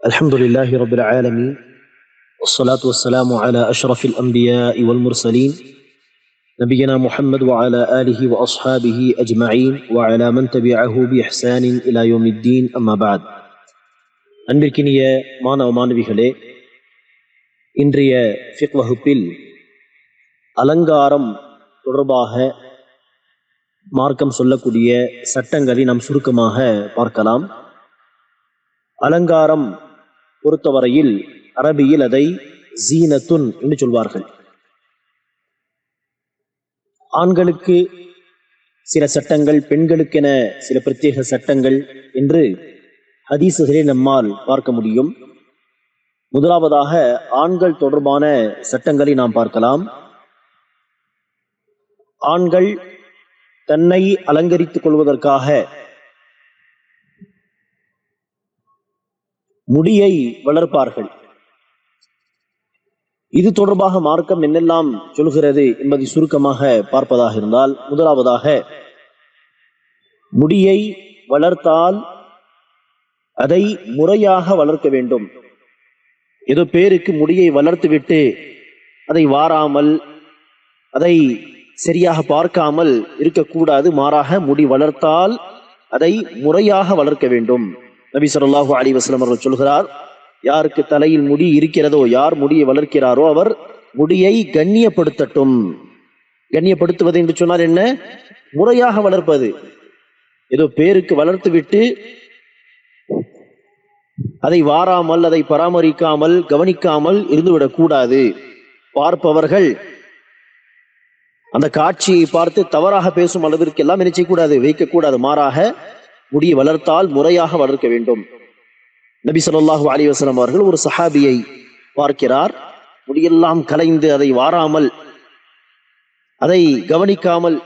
الحمد لله رب العالمين والصلاة والسلام على أشرف الأنبياء والمرسلين نبينا محمد وعلى آله وأصحابه أجمعين وعلى من تبعه بإحسان إلى يوم الدين أما بعد அன்பிற்கினிய மாணவ மாணவிகளே இன்றைய ஃபிக் வகுப்பில் அலங்காரம் தொடர்பாக மார்க்கம் சொல்லக்கூடிய சட்டங்களை நாம் சுருக்கமாக பார்க்கலாம் அலங்காரம் பொறுத்தவரையில் அரபியில் அதை ஜீனத்துன் என்று சொல்வார்கள். ஆண்களுக்கு சில சட்டங்கள் பெண்களுக்கென சில பிரத்யேக சட்டங்கள் என்று ஹதீசுகளை நம்மால் பார்க்க முடியும். முதலாவதாக ஆண்கள் தொடர்பான சட்டங்களை நாம் பார்க்கலாம். ஆண்கள் தன்னை அலங்கரித்துக் கொள்வதற்காக முடியை வளர்ப்பார்கள். இது தொடர்பாக மார்க்கம் என்னெல்லாம் சொல்கிறது என்பதை சுருக்கமாக பார்ப்பதாக இருந்தால் முதலாவதாக முடியை வளர்த்தால் அதை முறையாக வளர்க்க வேண்டும். ஏதோ பேருக்கு முடியை வளர்த்துவிட்டு அதை வாராமல் அதை சரியாக பார்க்காமல் இருக்கக்கூடாது. மாறாக முடி வளர்த்தால் அதை முறையாக வளர்க்க வேண்டும். நபி சொல்லாஹு அலி வஸ்லம் அவர்கள் சொல்கிறார் யாருக்கு தலையில் முடி இருக்கிறதோ யார் முடியை வளர்க்கிறாரோ அவர் முடியை கண்ணியப்படுத்தட்டும். கண்ணியப்படுத்துவது என்று சொன்னால் என்ன? முறையாக வளர்ப்பது. ஏதோ பேருக்கு வளர்த்து விட்டு அதை வாராமல் அதை பராமரிக்காமல் கவனிக்காமல் இருந்துவிடக் கூடாது. பார்ப்பவர்கள் அந்த காட்சியை பார்த்து தவறாக பேசும் அளவிற்கு எல்லாம் நினைச்சக்கூடாது வைக்கக்கூடாது மாறாக முடியை வளர்த்தால் முறையாக வளர்க்க வேண்டும். நபி சொல்லாஹு அலிவசனம் அவர்கள் ஒரு சஹாபியை பார்க்கிறார். முடியெல்லாம் கலைந்து அதை வாராமல் அதை கவனிக்காமல்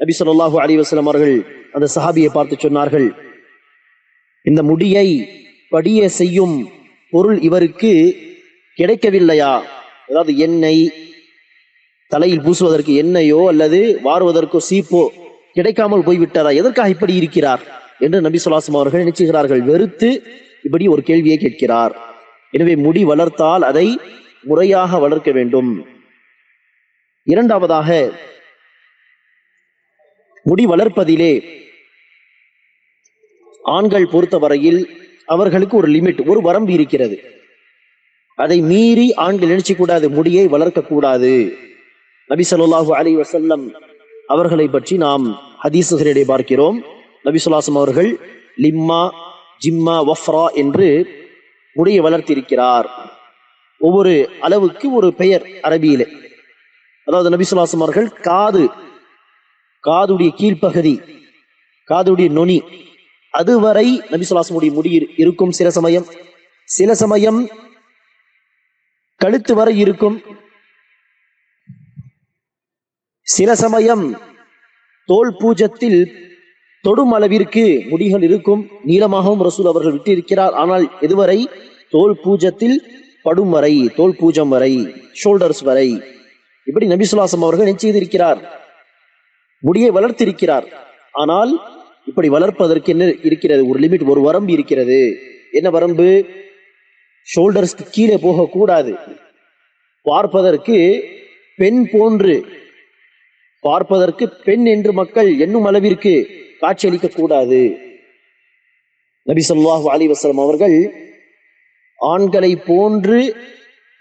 நபி சொல்லாஹு அலிவசலம் அவர்கள் அந்த சஹாபியை பார்த்து சொன்னார்கள். இந்த முடியை படிய செய்யும் பொருள் இவருக்கு கிடைக்கவில்லையா? அதாவது எண்ணெய் தலையில் பூசுவதற்கு எண்ணெயோ அல்லது வாருவதற்கோ சீப்போ கிடைக்காமல் போய்விட்டதா? எதற்காக இப்படி இருக்கிறார்? என்று நபி சொலாசம் அவர்கள் நினைச்சுகிறார்கள். வெறுத்து இப்படி ஒரு கேள்வியை கேட்கிறார். எனவே முடி வளர்த்தால் அதை முறையாக வளர்க்க வேண்டும். இரண்டாவதாக முடி வளர்ப்பதிலே ஆண்கள் பொறுத்தவரையில் அவர்களுக்கு ஒரு லிமிட் ஒரு வரம்பு இருக்கிறது. அதை மீறி ஆண்கள் நினைச்சு கூடாது முடியை வளர்க்கக்கூடாது. நபி சொல்லாஹு அலி வசல்லம் அவர்களை பற்றி நாம் ஹதீசுகளிடையே பார்க்கிறோம். நபி சொல்லாசம் அவர்கள் லிம்மா ஜிம்மா வஃப்ரா என்று முடியை வளர்த்திருக்கிறார். ஒவ்வொரு அளவுக்கு ஒரு பெயர் அரபியிலே. அதாவது நபி சொல்லாசம் அவர்கள் காது காதுடைய கீழ்ப்பகுதி காதுடைய நொனி அதுவரை நபி சொல்லாசமுடைய முடி இருக்கும் சில சமயம் சில சமயம் கழுத்து வரை இருக்கும் சில சமயம் தோல் பூஜத்தில் தொடும் அளவிற்கு முடிகள் இருக்கும். நீளமாகவும் ரசூல் அவர்கள் விட்டிருக்கிறார். ஆனால் எதுவரை? தோல் பூஜத்தில் படும் வரை தோல் பூஜம் வரை ஷோல்டர்ஸ் வரை. இப்படி நபிசுலாசம் அவர்கள் என்ன செய்திருக்கிறார்? முடியை வளர்த்திருக்கிறார். ஆனால் இப்படி வளர்ப்பதற்கு என்ன இருக்கிறது? ஒரு லிமிட் ஒரு வரம்பு இருக்கிறது. என்ன வரம்பு? ஷோல்டர்ஸ்க்கு கீழே போகக்கூடாது. பார்ப்பதற்கு பெண் போன்று. பார்ப்பதற்கு பெண் என்று மக்கள் என்னும் அளவிற்கு காட்சியளிக்க கூடாது நபி சொல்லாஹு அலி வசலம் அவர்கள் ஆண்களை போன்று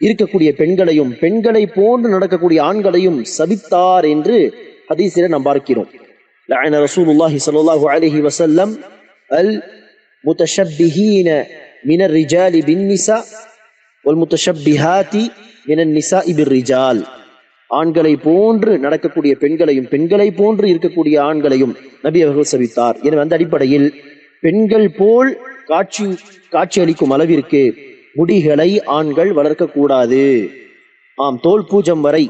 இருக்கக்கூடிய பெண்களையும் பெண்களை போன்று நடக்கக்கூடிய ஆண்களையும் சபித்தார் என்று ஹதீசில நாம் பார்க்கிறோம் لعن رسول الله صلى الله عليه وسلم المتشبهين من الرجال بالنساء والمتشبهات من النساء بالرجال ஆண்களை போன்று நடக்கக்கூடிய பெண்களையும் பெண்களை போன்று இருக்கக்கூடிய ஆண்களையும் நபி அவர்கள் சபித்தார். எனவே அந்த அடிப்படையில் பெண்கள் போல் காட்சி காட்சி அளிக்கும் அளவிற்கு முடிகளை ஆண்கள் வளர்க்கக்கூடாது. ஆம் தோல் பூஜம் வரை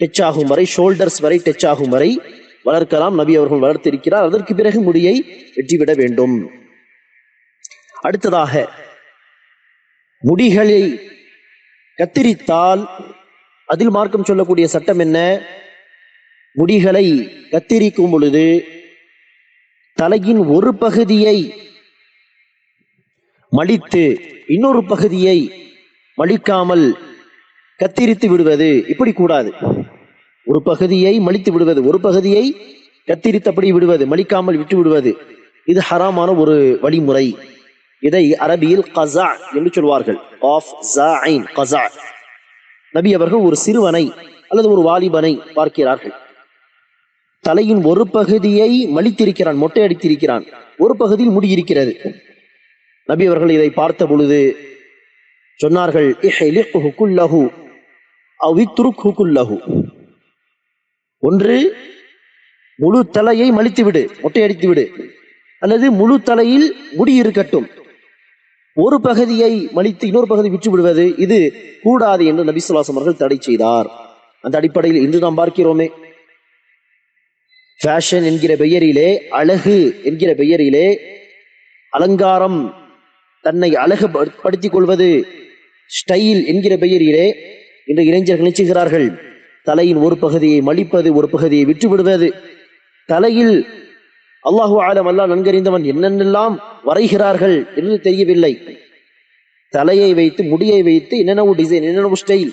டச் ஆகும் வரை ஷோல்டர்ஸ் வரை டச் ஆகும் வரை வளர்க்கலாம் நபி அவர்கள் வளர்த்திருக்கிறார். அதற்கு பிறகு முடியை வெற்றிவிட வேண்டும். அடுத்ததாக முடிகளை கத்திரித்தால் அதில் மார்க்கம் சொல்லக்கூடிய சட்டம் என்ன? முடிகளை கத்திரிக்கும் பொழுது தலையின் ஒரு பகுதியை மடித்து இன்னொரு பகுதியை மடிக்காமல் கத்திரித்து விடுவது இப்படி கூடாது. ஒரு பகுதியை மலித்து விடுவது ஒரு பகுதியை கத்திரித்தபடி விடுவது மலிக்காமல் விட்டு விடுவது இது ஹராமான ஒரு வழிமுறை. இதை அரபியில் கசா என்று சொல்வார்கள். ஆஃப் கசா. நபி அவர்கள் ஒரு சிறுவனை அல்லது ஒரு வாலிபனை பார்க்கிறார்கள். தலையின் ஒரு பகுதியை மலித்திருக்கிறான் மொட்டை அடித்திருக்கிறான். ஒரு பகுதியில் முடி இருக்கிறது நபி அவர்கள் இதை பார்த்த பொழுது சொன்னார்கள் ஒன்று முழு தலையை மலித்து விடு மொட்டை அடித்து விடு அல்லது முழு தலையில் முடி இருக்கட்டும். ஒரு பகுதியை மலித்து இன்னொரு பகுதி விற்று விடுவது இது கூடாது என்று நபிசுல்லாசம் அவர்கள் தடை செய்தார். அந்த அடிப்படையில் இன்று நாம் பார்க்கிறோமே. ஃபேஷன் என்கிற பெயரிலே அழகு என்கிற பெயரிலே அலங்காரம் தன்னை அழகுபடுத்திக் கொள்வது ஸ்டைல் என்கிற பெயரிலே இன்று இளைஞர்கள் நினைச்சுகிறார்கள். தலையின் ஒரு பகுதியை மலிப்பது ஒரு பகுதியை விட்டு விடுவது தலையில் அல்லாஹு ஆலம் அல்லா நன்கறிந்தவன் என்னென்னெல்லாம் வரைகிறார்கள் என்று தெரியவில்லை. தலையை வைத்து முடியை வைத்து என்னென்ன டிசைன் என்னென்ன ஸ்டைல்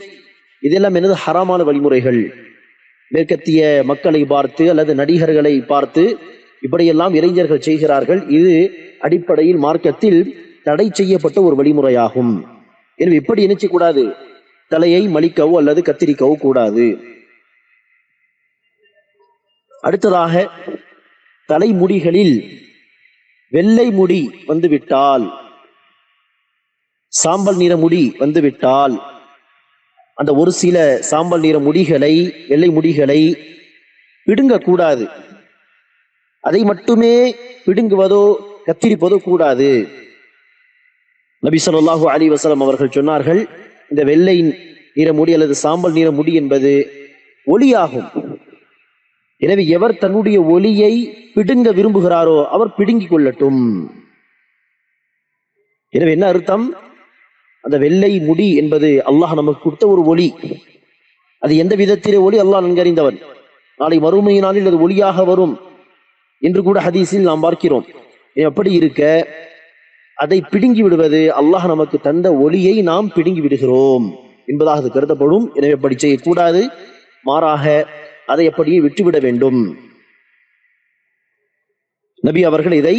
இதெல்லாம் என்னது ஹராமான வழிமுறைகள். மேற்கத்திய மக்களை பார்த்து அல்லது நடிகர்களை பார்த்து இப்படியெல்லாம் இளைஞர்கள் செய்கிறார்கள். இது அடிப்படையில் மார்க்கத்தில் தடை செய்யப்பட்ட ஒரு வழிமுறையாகும். எனவே இப்படி நினைச்சு கூடாது தலையை மலிக்கவோ அல்லது கத்திரிக்கவோ கூடாது. அடுத்ததாக தலைமுடிகளில் வெள்ளை முடி வந்துவிட்டால் சாம்பல் நிற முடி வந்துவிட்டால் அந்த ஒரு சில சாம்பல் நிற முடிகளை வெள்ளை முடிகளை பிடுங்கக்கூடாது. அதை மட்டுமே பிடுங்குவதோ கத்திரிப்பதோ கூடாது. நபி ஸல்லல்லாஹு அலைஹி அவர்கள் சொன்னார்கள் இந்த வெள்ளை நிற முடி அல்லது சாம்பல் நிற முடி என்பது ஒளியாகும். எனவே எவர் தன்னுடைய ஒளியை பிடுங்க விரும்புகிறாரோ அவர் பிடுங்கிக் கொள்ளட்டும். எனவே என்ன அர்த்தம்? அந்த வெள்ளை முடி என்பது அல்லாஹ் நமக்கு கொடுத்த ஒரு ஒளி அது எந்த விதத்திலே ஒளி அல்லாஹ் நன்கறிந்தவன். நாளை மறுமை நாளில் அது ஒளியாக வரும் என்று கூட ஹதீஸில் நாம் பார்க்கிறோம். எப்படி இருக்க அதை பிடுங்கி விடுவது அல்லாஹ் நமக்கு தந்த ஒளியை நாம் பிடுங்கி விடுகிறோம் என்பதாக அது கருதப்படும். எனவே அப்படி செய்யக்கூடாது. மாறாக அதை அப்படியே விட்டுவிட வேண்டும். நபி அவர்கள் இதை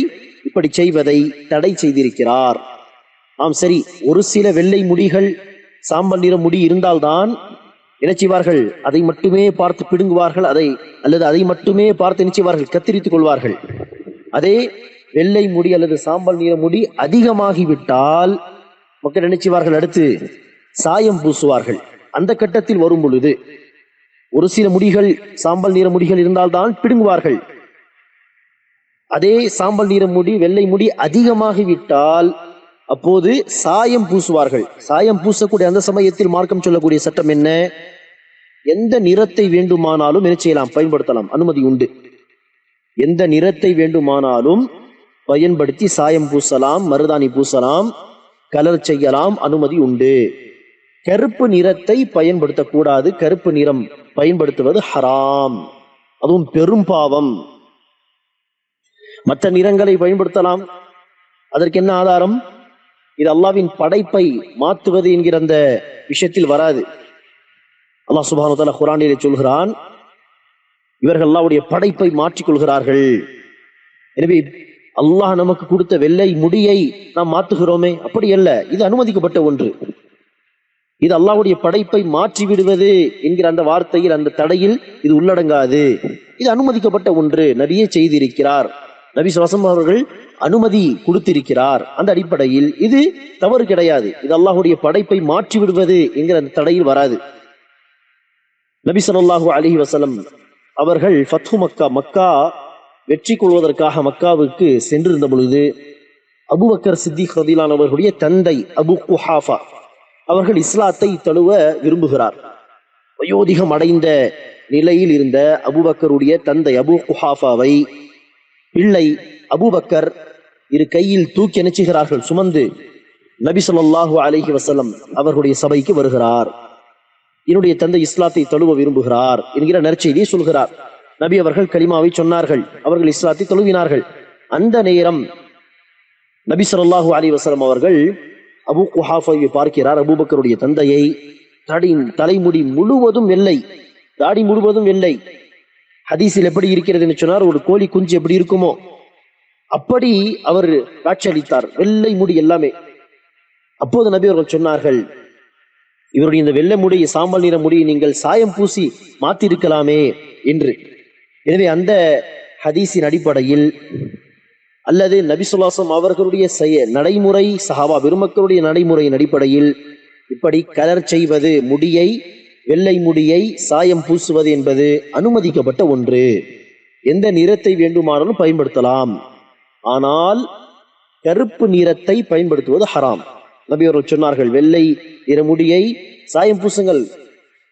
இப்படி செய்வதை தடை செய்திருக்கிறார். ஆம் சரி ஒரு சில வெள்ளை முடிகள் சாம்பல் நிற முடி இருந்தால்தான் இணைச்சிவார்கள் அதை மட்டுமே பார்த்து பிடுங்குவார்கள் அதை அல்லது அதை மட்டுமே பார்த்து இணைச்சிவார்கள் கத்திரித்துக் கொள்வார்கள். அதே வெள்ளை முடி அல்லது சாம்பல் நிற முடி அதிகமாகிவிட்டால் மக்கள் நினைச்சுவார்கள் அடுத்து சாயம் பூசுவார்கள். அந்த கட்டத்தில் வரும் பொழுது ஒரு சில முடிகள் சாம்பல் நிற முடிகள் இருந்தால்தான் பிடுங்குவார்கள். அதே சாம்பல் நிற முடி வெள்ளை முடி அதிகமாகிவிட்டால் அப்போது சாயம் பூசுவார்கள். சாயம் பூசக்கூடிய அந்த சமயத்தில் மார்க்கம் சொல்லக்கூடிய சட்டம் என்ன? எந்த நிறத்தை வேண்டுமானாலும் என்ன செய்யலாம்? பயன்படுத்தலாம். அனுமதி உண்டு. எந்த நிறத்தை வேண்டுமானாலும் பயன்படுத்தி சாயம் பூசலாம் மருதாணி பூசலாம் கலர் செய்யலாம். அனுமதி உண்டு. கருப்பு நிறத்தை பயன்படுத்தக்கூடாது. கருப்பு நிறம் பயன்படுத்துவது ஹராம். அதுவும் பெரும் பாவம். மற்ற நிறங்களை பயன்படுத்தலாம். அதற்கு என்ன ஆதாரம்? இது அல்லாவின் படைப்பை மாற்றுவது என்கிற அந்த விஷயத்தில் வராது. அல்லாஹ் சுபானு தாலா குரானிலே சொல்கிறான் இவர்கள் அல்லாவுடைய படைப்பை மாற்றிக் கொள்கிறார்கள். எனவே அல்லாஹ் நமக்கு கொடுத்த வெள்ளை முடியை நாம் மாற்றுகிறோமே அப்படி அல்ல. இது அனுமதிக்கப்பட்ட ஒன்று. இது அல்லாஹுடைய படைப்பை மாற்றி விடுவது என்கிற அந்த வார்த்தையில் அந்த தடையில் இது உள்ளடங்காது. இது அனுமதிக்கப்பட்ட ஒன்று. நபியே செய்திருக்கிறார். நபி சுவாசம் அவர்கள் அனுமதி கொடுத்திருக்கிறார். அந்த அடிப்படையில் இது தவறு கிடையாது. இது அல்லாஹுடைய படைப்பை மாற்றி விடுவது என்கிற அந்த தடையில் வராது. நபி சொல்லாஹு அலி வசலம் அவர்கள் ஃபத்ஹு மக்கா மக்கா வெற்றி கொள்வதற்காக மக்காவுக்கு சென்றிருந்த பொழுது அபுபக்கர் சித்திக் ரதிலான் அவர்களுடைய தந்தை அபு குஹாஃபா அவர்கள் இஸ்லாத்தை தழுவ விரும்புகிறார். வயோதிகம் அடைந்த நிலையில் இருந்த அபுபக்கருடைய தந்தை அபு குஹாஃபாவை பிள்ளை அபுபக்கர் இரு கையில் தூக்கி அனுச்சுகிறார்கள். சுமந்து நபி சொல்லாஹு அலஹி வசலம் அவர்களுடைய சபைக்கு வருகிறார். என்னுடைய தந்தை இஸ்லாத்தை தழுவ விரும்புகிறார் என்கிற நற்செய்தியை சொல்கிறார். நபி அவர்கள் கலிமாவை சொன்னார்கள். அவர்கள் இஸ்லாத்தை தழுவினார்கள். அந்த நேரம் நபி சொல்லாஹு அலி வசலம் அவர்கள் அபூ குஹாஃபாவை பார்க்கிறார். அபூபக்கருடைய தந்தையை தடி தலைமுடி முழுவதும் வெள்ளை. தாடி முழுவதும் வெள்ளை. ஹதீஸில் எப்படி இருக்கிறது என்று சொன்னார். ஒரு கோழி குஞ்சு எப்படி இருக்குமோ அப்படி அவர் காட்சியளித்தார் வெள்ளை முடி எல்லாமே. அப்போது நபி அவர்கள் சொன்னார்கள் இவருடைய இந்த வெள்ளை முடி சாம்பல் நிற முடியை நீங்கள் சாயம் பூசி மாத்திருக்கலாமே என்று. எனவே அந்த ஹதீஸின் அடிப்படையில் அல்லது நபிசுல்லாசம் அவர்களுடைய செய்ய நடைமுறை சஹாபா பெருமக்களுடைய நடைமுறையின் அடிப்படையில் இப்படி கலர் செய்வது முடியை வெள்ளை முடியை சாயம் பூசுவது என்பது அனுமதிக்கப்பட்ட ஒன்று. எந்த நிறத்தை வேண்டுமானாலும் பயன்படுத்தலாம். ஆனால் கருப்பு நிறத்தை பயன்படுத்துவது ஹராம். நபி அவர்கள் சொன்னார்கள் வெள்ளை நிற முடியை சாயம் பூசுங்கள்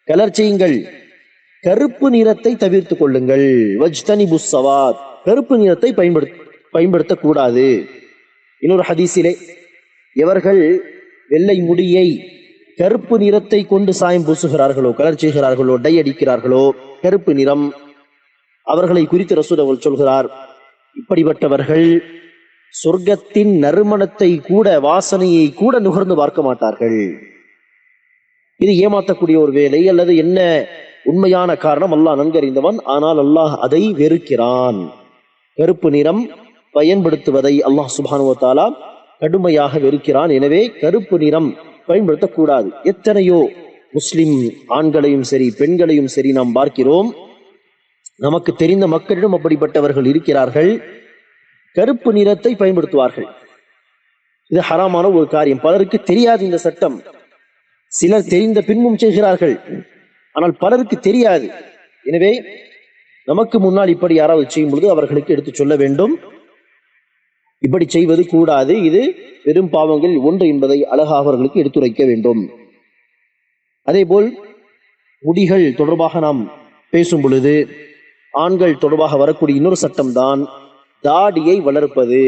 கலர் செய்யுங்கள். கருப்பு நிறத்தை தவிர்த்துக் கொள்ளுங்கள். வஜ்தனி புஸ்ஸவாத் கருப்பு நிறத்தை பயன்படுத்த பயன்படுத்தக்கூடாது. இன்னொரு ஹதீஸிலே எவர்கள் வெள்ளை முடியை கருப்பு நிறத்தை கொண்டு சாயம் பூசுகிறார்களோ கலர் செய்கிறார்களோ டை அடிக்கிறார்களோ கருப்பு நிறம் அவர்களை குறித்து ரசூல் அவர்கள் சொல்கிறார் இப்படிப்பட்டவர்கள் சொர்க்கத்தின் நறுமணத்தை கூட வாசனையை கூட நுகர்ந்து பார்க்க மாட்டார்கள். இது ஏமாற்றக்கூடிய ஒரு வேலை அல்லது என்ன உண்மையான காரணம்? அல்லாஹ் நன்கறிந்தவன் ஆனால் அல்லாஹ் அதை வெறுக்கிறான். கருப்பு நிறம் பயன்படுத்துவதை அல்லாஹ் சுபானுவத்தாலா கடுமையாக வெறுக்கிறான். எனவே கருப்பு நிறம் பயன்படுத்தக்கூடாது. எத்தனையோ முஸ்லிம் ஆண்களையும் சரி பெண்களையும் சரி நாம் பார்க்கிறோம். நமக்கு தெரிந்த மக்களிடம் அப்படிப்பட்டவர்கள் இருக்கிறார்கள். கருப்பு நிறத்தை பயன்படுத்துவார்கள். இது ஹராமான ஒரு காரியம். பலருக்கு தெரியாது இந்த சட்டம். சிலர் தெரிந்த பின்பும் செய்கிறார்கள். ஆனால் பலருக்கு தெரியாது. எனவே நமக்கு முன்னால் இப்படி யாராவது செய்யும் பொழுது அவர்களுக்கு எடுத்து சொல்ல வேண்டும். இப்படி செய்வது கூடாது. இது பெரும் பாவங்கள் ஒன்று என்பதை அழகாக அவர்களுக்கு எடுத்துரைக்க வேண்டும். அதேபோல் முடிகள் தொடர்பாக நாம் பேசும் பொழுது ஆண்கள் தொடர்பாக வரக்கூடிய இன்னொரு சட்டம்தான் தாடியை வளர்ப்பது.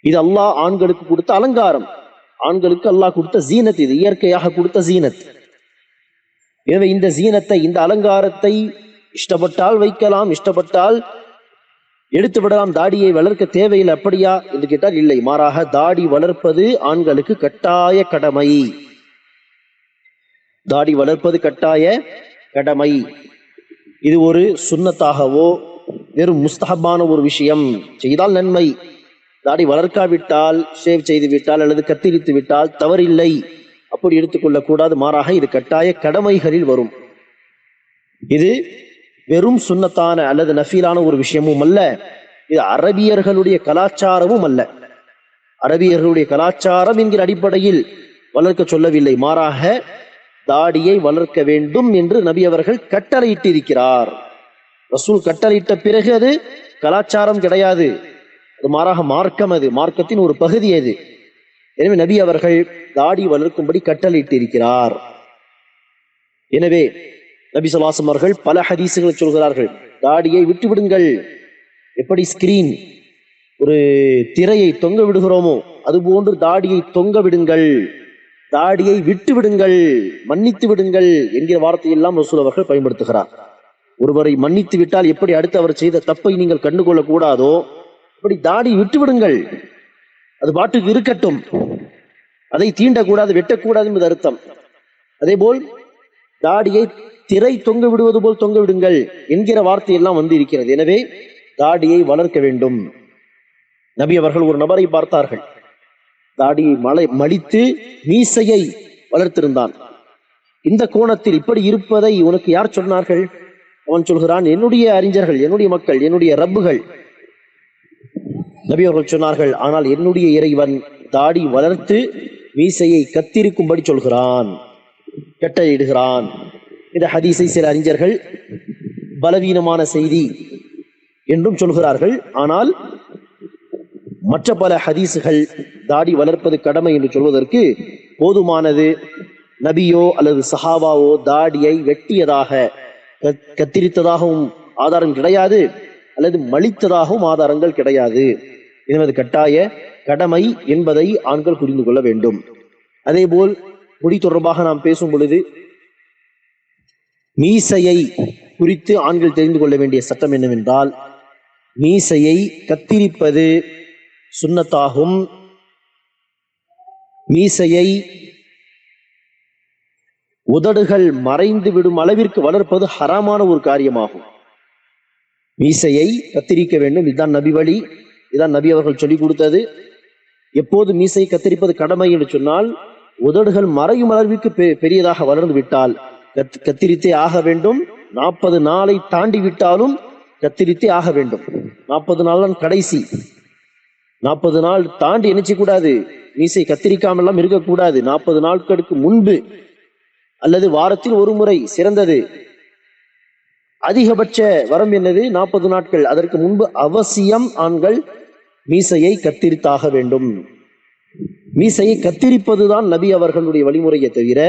இது அல்லாஹ் ஆண்களுக்கு கொடுத்த அலங்காரம். ஆண்களுக்கு அல்லாஹ் கொடுத்த ஜீனத். இது இயற்கையாக கொடுத்த ஜீனத். எனவே இந்த ஜீனத்தை இந்த அலங்காரத்தை இஷ்டப்பட்டால் வைக்கலாம். இஷ்டப்பட்டால் எடுத்து விடலாம். தாடியை வளர்க்க தேவையில்லை அப்படியா? என்று கேட்டால் இல்லை. மாறாக தாடி வளர்ப்பது ஆண்களுக்கு கட்டாய கடமை. தாடி வளர்ப்பது கட்டாய கடமை. இது ஒரு சுண்ணத்தாகவோ வெறும் முஸ்தகமான ஒரு விஷயம். செய்தால் நன்மை. தாடி வளர்க்காவிட்டால் ஷேவ் செய்து விட்டால் அல்லது கத்திரித்து விட்டால் தவறில்லை. அப்படி எடுத்துக்கொள்ளக்கூடாது. மாறாக இது கட்டாய கடமைகளில் வரும். இது வெறும் சுன்னத்தான அல்லது நஃபீலான ஒரு விஷயமும் அல்ல. இது அரபியர்களுடைய கலாச்சாரமும் அல்ல. அரபியர்களுடைய கலாச்சாரம் என்கிற அடிப்படையில் வளர்க்க சொல்லவில்லை. மாறாக தாடியை வளர்க்க வேண்டும் என்று நபி அவர்கள் கட்டளையிட்டிருக்கிறார். ரசூல் கட்டளையிட்ட பிறகு அது கலாச்சாரம் கிடையாது. அது மாறாக மார்க்கம் அது. மார்க்கத்தின் ஒரு பகுதி அது. எனவே நபி அவர்கள் தாடி வளர்க்கும்படி கட்டளையிட்டிருக்கிறார். எனவே நபி சொல்லாசம் அவர்கள் பல ஹதீசுகளை சொல்கிறார்கள். தாடியை விட்டு விடுங்கள் எப்படி ஸ்கிரீன் ஒரு திரையை தொங்க விடுகிறோமோ அதுபோன்று தாடியை தொங்க விடுங்கள். தாடியை விட்டு விடுங்கள். மன்னித்து விடுங்கள் என்கிற வார்த்தையெல்லாம் ரசூல் அவர்கள் பயன்படுத்துகிறார். ஒருவரை மன்னித்து விட்டால் எப்படி அடுத்து அவர் செய்த தப்பை நீங்கள் கண்டுகொள்ள கூடாதோ இப்படி தாடி விட்டு விடுங்கள். அது பாட்டுக்கு இருக்கட்டும். அதை தீண்டக்கூடாது வெட்டக்கூடாது என்பது அர்த்தம். அதே போல் தாடியை திரை தொங்க விடுவது போல் தொங்க விடுங்கள் என்கிற வார்த்தை எல்லாம் வந்து இருக்கிறது. எனவே தாடியை வளர்க்க வேண்டும். நபி அவர்கள் ஒரு நபரை பார்த்தார்கள். தாடியை மலை மடித்து மீசையை வளர்த்திருந்தான். இந்த கோணத்தில் இப்படி இருப்பதை உனக்கு யார் சொன்னார்கள்? அவன் சொல்கிறான் என்னுடைய அறிஞர்கள் என்னுடைய மக்கள் என்னுடைய ரப்புகள். நபி அவர்கள் சொன்னார்கள் ஆனால் என்னுடைய இறைவன் தாடி வளர்த்து மீசையை கத்திருக்கும்படி சொல்கிறான் கெட்ட இடுகிறான் இந்த ஹதீஸை சில அறிஞர்கள் பலவீனமான செய்தி என்றும் சொல்கிறார்கள். ஆனால் மற்ற பல ஹதீஸுகள் தாடி வளர்ப்பது கடமை என்று சொல்வதற்கு போதுமானது நபியோ அல்லது சஹாபாவோ தாடியை வெட்டியதாக கத்திரித்ததாகவும் ஆதாரம் கிடையாது அல்லது மலித்ததாகவும் ஆதாரங்கள் கிடையாது. எனது கட்டாய கடமை என்பதை ஆண்கள் புரிந்து கொள்ள வேண்டும். அதேபோல் முடி தொடர்பாக நாம் பேசும் பொழுது மீசையை குறித்து ஆண்கள் தெரிந்து கொள்ள வேண்டிய சட்டம் என்னவென்றால் மீசையை கத்திரிப்பது சுண்ணத்தாகும். மீசையை உதடுகள் மறைந்து விடும் அளவிற்கு வளர்ப்பது ஹராமான ஒரு காரியமாகும். மீசையை கத்திரிக்க வேண்டும். இதுதான் நபி வழி. இதுதான் நபி அவர்கள் சொல்லிக் கொடுத்தது. எப்போது மீசையை கத்தரிப்பது கடமை என்று சொன்னால் உதடுகள் மறையும் அளவிற்கு பெ- பெரியதாக வளர்ந்து விட்டால் கத்திரித்தே ஆக வேண்டும். நாற்பது நாளை தாண்டி விட்டாலும் கத்திரித்தே ஆக வேண்டும். நாற்பது நாள் தான் கடைசி. நாற்பது நாள் தாண்டி நினைச்சு கூடாது மீசை கத்திரிக்காமல் எல்லாம் இருக்கக்கூடாது. நாற்பது நாட்களுக்கு முன்பு அல்லது வாரத்தில் ஒரு முறை சிறந்தது. அதிகபட்ச வரம் என்னது? நாற்பது நாட்கள். அதற்கு முன்பு அவசியம் ஆண்கள் மீசையை கத்திரித்தாக வேண்டும். மீசையை கத்திரிப்பதுதான் நபி அவர்களுடைய வழிமுறையை தவிர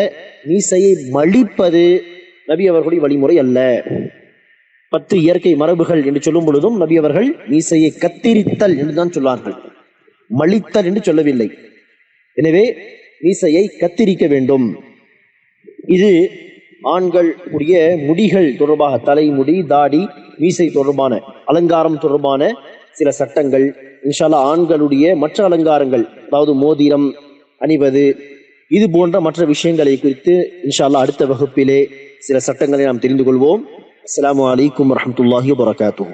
மீசையை மழிப்பது நபி அவர்களுடைய வழிமுறை அல்ல. பத்து இயற்கை மரபுகள் என்று சொல்லும் பொழுதும் நபி அவர்கள் மீசையை கத்திரித்தல் என்றுதான் சொல்வார்கள் மழித்தல் என்று சொல்லவில்லை. எனவே மீசையை கத்திரிக்க வேண்டும். இது ஆண்கள் உடைய முடிகள் தொடர்பாக தலைமுடி தாடி மீசை தொடர்பான அலங்காரம் தொடர்பான சில சட்டங்கள். இன்ஷால்லா ஆண்களுடைய மற்ற அலங்காரங்கள் அதாவது மோதிரம் அணிவது இது போன்ற மற்ற விஷயங்களை குறித்து இன்ஷால்லா அடுத்த வகுப்பிலே சில சட்டங்களை நாம் தெரிந்து கொள்வோம். அஸ்லாம் வலைக்கம் வரமத்துல்லாஹி வபரகாத்துஹு.